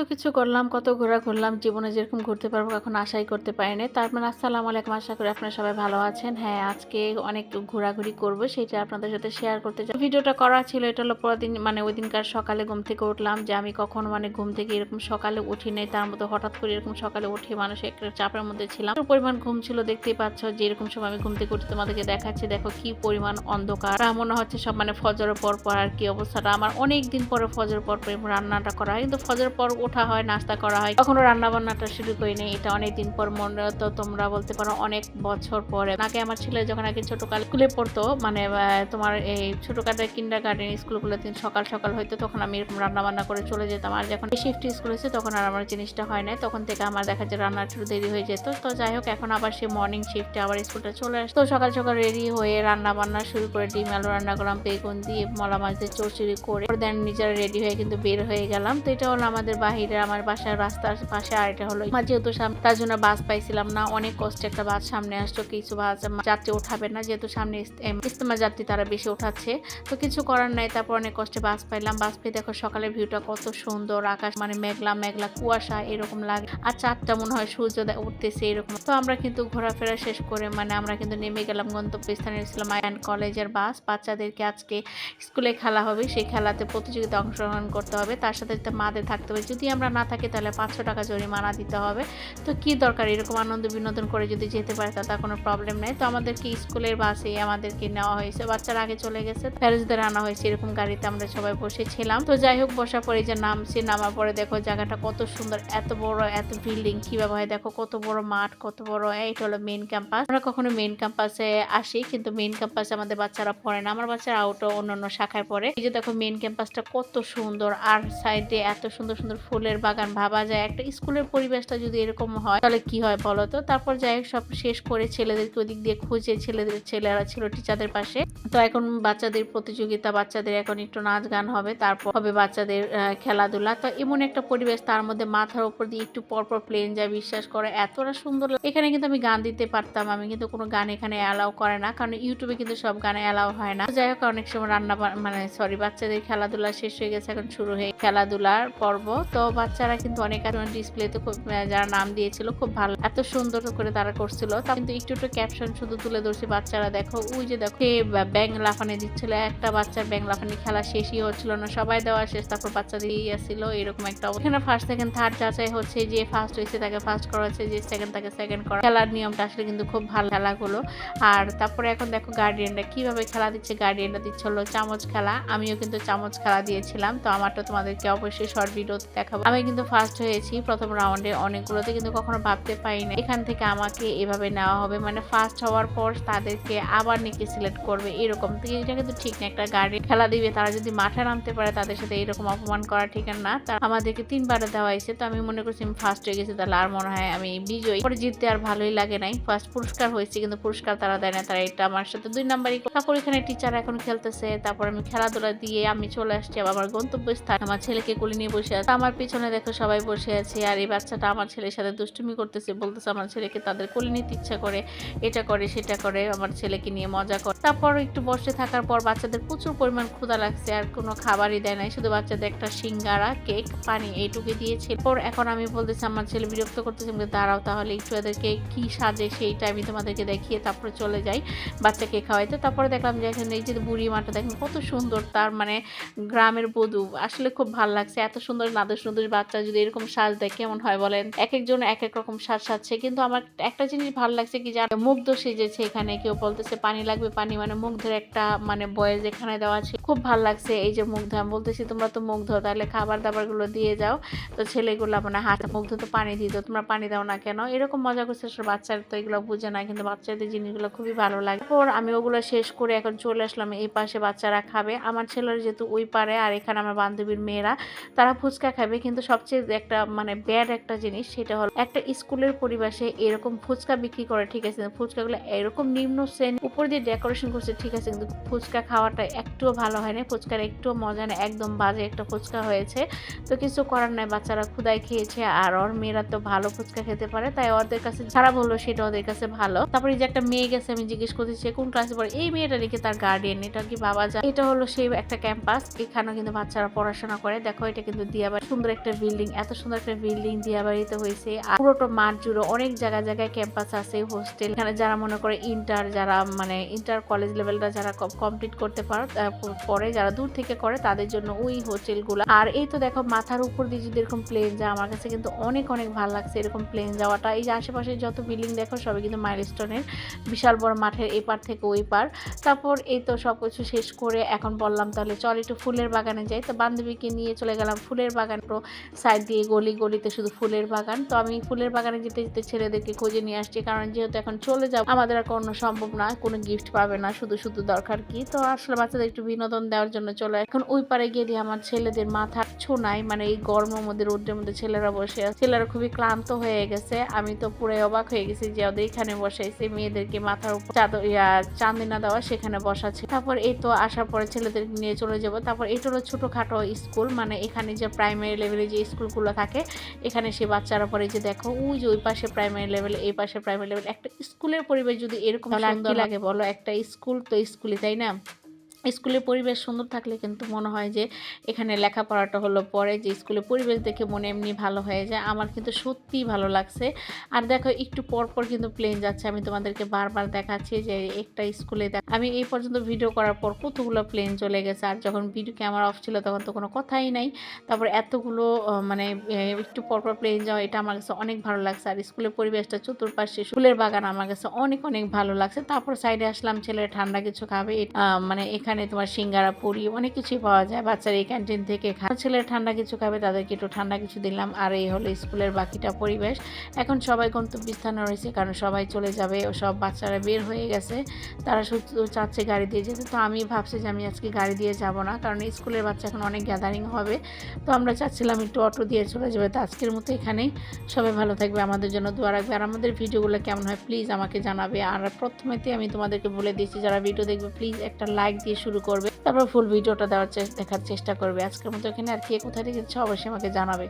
কত কিছু করলাম, কত ঘোরা ঘুরলাম, জীবনে যেরকম ঘুরতে পারব এখন আশাই করতে পারিনি। তারপর আসসালামু আলাইকুম, আশা করি আপনারা সবাই ভালো আছেন। হ্যাঁ আজকে অনেক ঘোরাঘুরি করব, সেটা আপনাদের সাথে শেয়ার করতে চাই। ভিডিওটা করা ছিল, এটা হলো পরদিন মানে ওই দিনকার সকালে ঘুম থেকে উঠলাম যে আমি কখনো মানে ঘুম থেকে এরকম সকালে উঠি নাই, তার মধ্যে হঠাৎ করে এরকম সকালে উঠে মানুষ একটা চাপের মধ্যে ছিলাম। পরিমাণ ঘুম ছিল, দেখতেই পাচ্ছ যে এরকম সময় আমি ঘুম থেকে উঠে তোমাদেরকে দেখাচ্ছি, দেখো কি পরিমাণ অন্ধকার। মনে হচ্ছে সব মানে ফজরের পর পর আর কি অবস্থাটা। আমার অনেক দিন পরে ফজর পর পর রান্নাটা করা হয়, কিন্তু ফজর পর ওঠা হয়, নাস্তা করা হয়। কখনো রান্না বান্নাটা শুরু করিনি এটা অনেক দিন পর মনে তো তোমরা বলতে পারো অনেক বছর পরে। আগে আমার ছেলে যখন আগে ছোটকাল স্কুলে পড়তো মানে তোমার এই ছোট ছোটকালে কিন্ডার গার্ডেন স্কুলগুলোতে সকাল সকাল হয়তো তখন আমি এরকম রান্না বান্না করে চলে যেতাম। আর যখন শিফট স্কুল হয়েছে, তখন আর আমার জিনিসটা হয় না তখন থেকে আমার দেখা যায় রান্না একটু দেরি হয়ে যেত। তো যাই হোক, এখন আবার সে মর্নিং শিফটে আবার স্কুলটা চলে আসতো তো সকাল সকাল রেডি হয়ে রান্না বান্না শুরু করে ডিম, আলু রান্না করলাম, বেগুন দিয়ে মলা মাছ দিয়ে চৌচুরি করে দেন নিজেরা রেডি হয়ে কিন্তু বের হয়ে গেলাম। তো এটা হলো আমাদের বাহিরে আমার বাসার রাস্তার পাশে আর এটা হলো আমার যেহেতু তার জন্য বাস পাইছিলাম না, অনেক কষ্টে একটা বাস সামনে আসতো, কিছু বাস যাত্রী উঠাবে না, যেহেতু সামনে ইস- ইস্তেমা যাত্রী তারা বেশি উঠাচ্ছে। তো কিছু করার নাই, তারপর অনেক কষ্টে বাস পাইলাম। বাস পেয়ে দেখো সকালের ভিউটা কত সুন্দর, আকাশ মানে মেঘলা মেঘলা কুয়াশা, এরকম লাগে, আর চারটা মনে হয় সূর্য উঠতেছে এরকম। তো আমরা কিন্তু ঘোরাফেরা শেষ করে মানে আমরা কিন্তু নেমে গেলাম গন্তব্যস্থানে, ছিলাম আয়ান কলেজের বাস। বাচ্চাদেরকে আজকে স্কুলে খেলা হবে, সেই খেলাতে প্রতিযোগিতা অংশগ্রহণ করতে হবে, তার সাথে মাদের থাকতে হবে। যদি আমরা না থাকি তাহলে পাঁচশো টাকা জরিমানা দিতে হবে। তো কি দরকার? এরকম আনন্দ বিনোদন করে যদি যেতে পারে তাতে কোনো প্রবলেম নেই। তো আমাদেরকে স্কুলের বাসে আমাদেরকে নেওয়া হয়েছে। বাচ্চারা আগে চলে গেছে প্যারেন্টসদের আনা হয়েছে এরকম গাড়িতে আমরা সবাই বসেছিলাম। তো যাই হোক বসা পরে যে নামছি, নামার পরে দেখো জায়গাটা কত সুন্দর, এত বড়, এত বিল্ডিং কীভাবে হয়? দেখো কত বড় মাঠ, কত বড় এইটা হলো মেন ক্যাম্পাস আমরা কখনো মেন ক্যাম্পাসে আসি, কিন্তু মেইন ক্যাম্পাসে আমাদের বাচ্চারা পড়ে না। আমার বাচ্চারা আউট অন্য অন্য শাখায় পড়ে। এই যে দেখো মেইন ক্যাম্পাসটা কত সুন্দর, আর সাইডে এত সুন্দর সুন্দর ফুলের বাগান ভাবা যায়। একটা স্কুলের পরিবেশটা যদি এরকম হয়, তাহলে কি হয় বলো তো? তারপর যাই হোক, সব শেষ করে ছেলেদেরকে ওদিক দিয়ে খুঁজে ছেলেদের, ছেলেরা ছিল টিচারদের পাশে। তো এখন বাচ্চাদের প্রতিযোগিতা, বাচ্চাদের এখন একটু নাচ গান হবে, তারপর হবে বাচ্চাদের খেলাধুলা। তো এমন একটা পরিবেশ তার মধ্যে মাথার উপর দিয়ে একটু পরপর প্লেন যায় বিশ্বাস করে, এতটা সুন্দর। এখানে কিন্তু আমি গান দিতে পারতাম, আমি কিন্তু কোনো গান এখানে অ্যালাউ করে না, কারণ ইউটিউবে কিন্তু সব গানে অ্যালাউ হয় না। যাই হোক, অনেক সময় রান্না মানে সরি বাচ্চাদের খেলাধুলা শেষ হয়ে গেছে, এখন শুরু হয়ে খেলাধুলার পর্ব। তো বাচ্চারা কিন্তু অনেক ডিসপ্লেতে খুব যারা নাম দিয়েছিল খুব ভালো, এত সুন্দর করে তারা করছিল। তা কিন্তু একটু একটু ক্যাপশন শুধু তুলে ধরছি, বাচ্চারা দেখো, ওই যে দেখো ব্যাং লাফানি দিচ্ছিল, একটা বাচ্চার ব্যাং লাফানি খেলা শেষই হচ্ছিল না, সবাই দেওয়া শেষ, তারপর বাচ্চা ইয়ে ছিল এরকম একটা। এখানে ফার্স্ট সেকেন্ড থার্ড যাচাই হচ্ছে, যে ফার্স্ট হয়েছে তাকে ফার্স্ট করা হচ্ছে যে সেকেন্ড তাকে সেকেন্ড করা। খেলার নিয়মটা আসলে কিন্তু খুব ভালো খেলাগুলো। আর তারপরে এখন দেখো গার্ডিয়ানরা কীভাবে খেলা দিচ্ছে গার্ডিয়ানরা দিচ্ছে হলো চামচ খেলা, আমিও কিন্তু চামচ খেলা দিয়েছিলাম, তো আমারটা তোমাদেরকে অবশ্যই শর্ট ভিডিওতে দেখাবো। আমি কিন্তু ফার্স্ট হয়েছি, প্রথম রাউন্ডে অনেকগুলোতে কিন্তু কখনো ভাবতে পারি না এখান থেকে আমাকে এভাবে নেওয়া হবে মানে ফার্স্ট হওয়ার পর তাদেরকে আবার নাকি সিলেক্ট করবে, এরকম। তো এটা কিন্তু ঠিক না, একটা গার্ডিয়ান খেলা দিবে, তারা যদি মাঠে নামতে পারে তাদের সাথে এরকম অপমান করা ঠিক না। তা আমাদেরকে তিনবারে দেওয়া হয়েছে, তো আমি মনে করছি আমি ফার্স্ট হয়ে গেছি, তাহলে আর মনে হয় আমি বিজয়ী। পরে জিততে আর ভালোই লাগে নাই। ফার্স্ট পুরস্কার হয়েছে, কিন্তু পুরস্কার তারা দেয় না তারা এটা আমার সাথে দুই নাম্বারই তারপর এখানে টিচার এখন খেলতেছে, তারপর আমি খেলাধুলা দিয়ে আমি চলে আসছি, আবার আমার গন্তব্যস্থান। আমার ছেলেকে কোলে নিয়ে বসে আছে। আমার পিছনে দেখো সবাই বসে আছে, আর এই বাচ্চাটা আমার ছেলের সাথে দুষ্টুমি করতেছে, বলতেছে আমার ছেলেকে তাদের কোলে নিতে ইচ্ছা করে, এটা করে, সেটা করে, আমার ছেলেকে নিয়ে মজা করে। তারপর একটু বসে থাকার পর বাচ্চাদের প্রচুর পরিমাণ ক্ষুধা লাগছে, আর কোনো খাবারই দেয় নাই, শুধু বাচ্চাদের একটা সিঙ্গারা, কেক, পানি, এইটুকু দিয়েছে। পর এখন আমি বলতেছি, আমার ছেলে বিরক্ত করতেছে দাঁড়াও তাহলে একটু এদেরকে কি সাজে সেইটা আমি তোমাদেরকে দেখিয়ে তারপরে চলে যাই বাচ্চাকে খাওয়াইতে। তারপরে দেখলাম যে এখানে এই যে বুড়ি মাটা দেখেন, কত সুন্দর তার মানে গ্রামের বধূ, আসলে খুব ভালো লাগছে, এত সুন্দর নাদুস নুদুস বাচ্চা যদি এরকম সাজ দেয়, কেমন হয় বলেন? এক একজন এক এক রকম সাজ সাজছে। কিন্তু আমার একটা জিনিস ভালো লাগছে কি যে মুগ্ধ সেজেছে এখানে। কেউ বলতেছে, পানি লাগবে, পানি। মানে মুগ্ধের একটা মানে বয়েস এখানে দেওয়া আছে। খুব ভালো লাগছে এই যে মুগ্ধ। আমি বলতেছি, তোমরা তো মুগ্ধ, তাহলে খাবার দাবারগুলো দিয়ে যাও। তো ছেলেগুলো মানে হাত মুগ্ধ তো পানি দিত, তোমরা পানি দাও না কেন? এরকম মজা করছে আসলে বাচ্চারা তো এগুলো বুঝে না, কিন্তু বাচ্চাদের জিনিসগুলো খুবই ভালো লাগে। পর আমি ওগুলো শেষ করে এখন চলে আসলাম এই পাশে বাচ্চারা খাবে। আমার ছেলের যেহেতু ওই পারে, আর এখানে আমার বান্ধবীর মেয়েরা, তারা ফুচকা খাবে। কিন্তু সবচেয়ে একটা মানে ব্যাড একটা জিনিস সেটা হলো একটা স্কুলের পরিবেশে এরকম ফুচকা বিক্রি করে, ঠিক আছে? ফুচকাগুলো এরকম নিম্ন শ্রেণি উপর দিয়ে ডেকোরেশন করছে, ঠিক আছে? কিন্তু ফুচকা খাওয়াটা একটুও ভালো হয় না ফুচকার একটুও মজা নেই, একদম বাজে একটা ফুচকা হয়েছে। তো কিছু করার নাই, বাচ্চারা ক্ষুদায় খেয়েছে, আর ওর মেয়েরা তো ভালো ফুচকা খেতে পারে, তাই ওদের কাছে খারাপ হলো সেটা ওদের কাছে ভালো। তারপরে যে একটা মেয়ে গেছে, আমি জিজ্ঞেস করতেছি সে কোন ক্লাসে পড়ে? এই মেয়েটা রেখে তার গার্ডিয়ান এটা কি বাবা যা এটা হলো সেই একটা ক্যাম্পাস এখানেও কিন্তু বাচ্চারা পড়াশোনা করে। দেখো, এটা কিন্তু দিয়াবাড়ি, সুন্দর সুন্দর একটা বিল্ডিং এত সুন্দর একটা বিল্ডিং দিয়াবাড়িতে হয়েছে। পুরোটা মাঠ জুড়ে অনেক জায়গায় জায়গায় ক্যাম্পাস আছে হোস্টেল এখানে যারা মনে করে ইন্টার যারা মানে ইন্টার কলেজ লেভেলটা যারা কমপ্লিট করতে পারো পরে যারা দূর থেকে করে, তাদের জন্য ওই হোস্টেলগুলো আর এই তো দেখো মাথার উপর দিয়ে যদি এরকম প্লেন যায়, আমার কাছে কিন্তু অনেক অনেক ভালো লাগছে এরকম প্লেন যাওয়াটা। এই যে আশেপাশে যত বিল্ডিং দেখো, সবই কিন্তু মাইলস্টোনের বিশাল বড় মাঠের এই পার থেকে ওই পার। তারপর এই তো সব কিছু শেষ করে এখন বললাম তাহলে চল একটু ফুলের বাগানে যাই। তো বান্ধবীকে নিয়ে চলে গেলাম ফুলের বাগান। সাইড দিয়ে গলি গলিতে শুধু ফুলের বাগান। তো আমি ফুলের বাগানে যেতে যেতে ছেলেদেরকে খুঁজে নিয়ে আসছি, কারণ যেহেতু এখন চলে যাব, আমাদের আর কোনো সম্ভব না, কোনো গিফট পাবে না, শুধু শুধু দরকার কি? তো আসলে বাচ্চাদের একটু বিনোদন দেওয়ার জন্য চলে এখন ওই পারে গিয়ে দিয়ে আমার ছেলেদের মাথা ছোনাই মানে এই গরমের মধ্যে রোদ্রের মধ্যে ছেলেরা বসে আছে। ছেলেরা খুবই ক্লান্ত হয়ে গেছে, আমি তো পুরো অবাক হয়ে গেছি যে ওদের এখানে বসাইছে মেয়েদেরকে মাথার উপর চাদর চান্দিনা দেওয়া সেখানে বসাচ্ছে। তারপর এই তো আসার পরে ছেলেদের নিয়ে চলে যাব। তারপর এটা হলো ছোটখাটো স্কুল মানে এখানে যে প্রাইমারি লেভেলে যে স্কুলগুলো থাকে এখানে সে বাচ্চারা পরে যে দেখো ওই যে ওই পাশে প্রাইমারি লেভেল এই পাশে প্রাইমারি লেভেল একটা স্কুলের পরিবেশ যদি এরকম সুন্দর লাগে বলো? একটা স্কুল তো স্কুলে তাই না? স্কুলের পরিবেশ সুন্দর থাকলে কিন্তু মনে হয় যে এখানে লেখাপড়াটা হলো পরে, যে স্কুলের পরিবেশ দেখে মনে এমনি ভালো হয়ে যায়। আমার কিন্তু সত্যিই ভালো লাগছে। আর দেখো, একটু পর পর কিন্তু প্লেন যাচ্ছে। আমি তোমাদেরকে বারবার দেখাচ্ছি যে একটা স্কুলে আমি এই পর্যন্ত ভিডিও করার পর কতগুলো প্লেন চলে গেছে। আর যখন ভিডিও ক্যামেরা অফ ছিল তখন তো কোনো কথাই নাই। তারপর এতগুলো মানে একটু পর পর প্লেন যাওয়া, এটা আমার কাছে অনেক ভালো লাগছে। আর স্কুলের পরিবেশটা চতুর্পাশে ফুলের বাগান আমার কাছে অনেক অনেক ভালো লাগছে। তারপর সাইডে আসলাম, ছেলের ঠান্ডা কিছু খাবে। মানে এখানে তোমার সিঙ্গারা, পুরি, অনেক কিছুই পাওয়া যায়। বাচ্চারা এই ক্যান্টিন থেকে খায়। ছেলের ঠান্ডা কিছু খাবে, তাদেরকে একটু ঠান্ডা কিছু দিলাম। আর এই হলো স্কুলের বাকিটা পরিবেশ। এখন সবাই গন্তব্যস্থানে রয়েছে, কারণ সবাই চলে যাবে, ও সব বাচ্চারা বের হয়ে গেছে। তারা শুধু চাচ্ছে গাড়ি দিয়ে যেতে। তো আমি ভাবছি যে আমি আজকে গাড়ি দিয়ে যাব না, কারণ স্কুলের বাচ্চা এখন অনেক গ্যাদারিং হবে। তো আমরা চাচ্ছিলাম একটু অটো দিয়ে চলে যাবে। তো আজকের মতো এখানেই। সবাই ভালো থাকবে, আমাদের জন্য দোয়া রাখবে। আর আমাদের ভিডিওগুলো কেমন হয় প্লিজ আমাকে জানাবে। আর প্রথমেতে আমি তোমাদেরকে বলে দিয়েছি যারা ভিডিও দেখবে প্লিজ একটা লাইক দিয়ে শুরু করবে, তারপর ফুল ভিডিওটা দেওয়ার দেখার চেষ্টা করবে। আজকের মতো এখানে আর কে কোথায় দেখেছ অবশ্যই আমাকে জানাবে।